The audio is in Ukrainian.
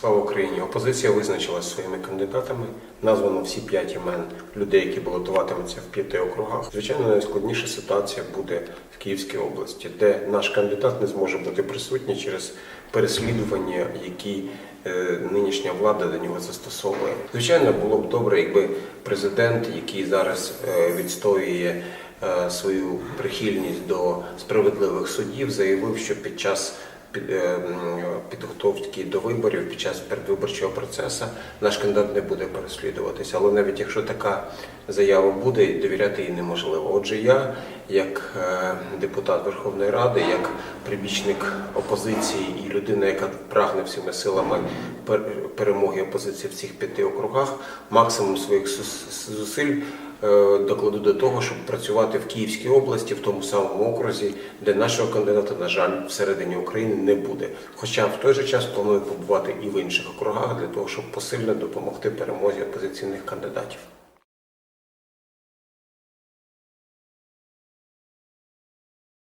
Слава Україні! Опозиція визначилася своїми кандидатами. Названо всі п'ять імен людей, які балотуватимуться в п'яти округах. Звичайно, найскладніша ситуація буде в Київській області, де наш кандидат не зможе бути присутній через переслідування, які е, нинішня влада до нього застосовує. Звичайно, було б добре, якби президент, який зараз е, відстоює е, свою прихильність до справедливих судів, заявив, що під час підготовки до виборів під час передвиборчого процесу наш кандидат не буде переслідуватися. Але навіть якщо така заява буде, довіряти їй неможливо. Отже, я, як е, депутат Верховної Ради, як прибічник опозиції і людина, яка прагне всіми силами пер- перемоги опозиції в цих п'яти округах, максимум своїх зусиль докладу до того, щоб працювати в Київській області, в тому самому окрузі, де нашого кандидата, на жаль, всередині України не буде. Хоча в той же час планую побувати і в інших округах для того, щоб посильно допомогти перемозі опозиційних кандидатів.